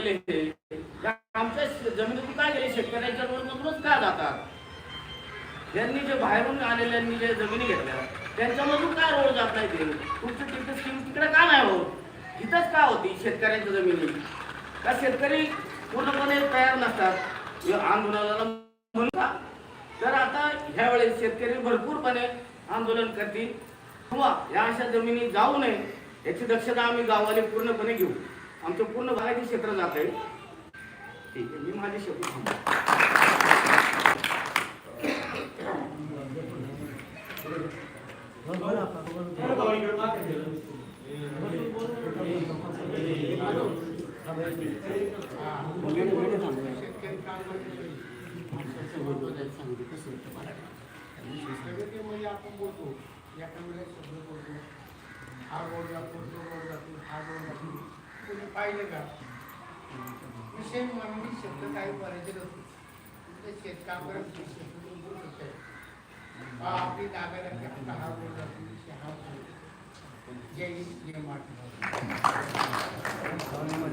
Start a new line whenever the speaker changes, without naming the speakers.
गेले हे आमच्या जमिनीतून काय गेले शेतकऱ्यांच्या मधूनच का जातात यांनी जे बाहेरून आलेल्यांनी जे जमिनी घेतल्या त्यांच्यामधून काय रोड जात नाही ते तुमची तिथे स्कीम तिकडे का नाही होत? इथंच का होती शेतकऱ्यांच्या जमिनी? का शेतकरी पूर्णपणे तयार नसतात? आंदोलनाला म्हणून का? तर आता ह्या वेळेस शेतकरी भरपूरपणे आंदोलन करतील. किंवा या अशा जमिनी जाऊ नये याची दक्षता आम्ही गावाने पूर्णपणे घेऊ. आमचं पूर्ण बागायती क्षेत्र जात आहे. ठीक आहे मी माझे शब्द थांबतो.
आपण बोलतो. या वेळेस शब्द बोलतो. हा रोड जातो तो रोड जातो हा रोड जातो. पाहिलं का? विषय म्हणून मी शब्द काही बोलायचे नसतो ते शेतकामावर शब्द आपली जागा लागते हा रोड विषय हा जय हिंद, जय महाराष्ट्र.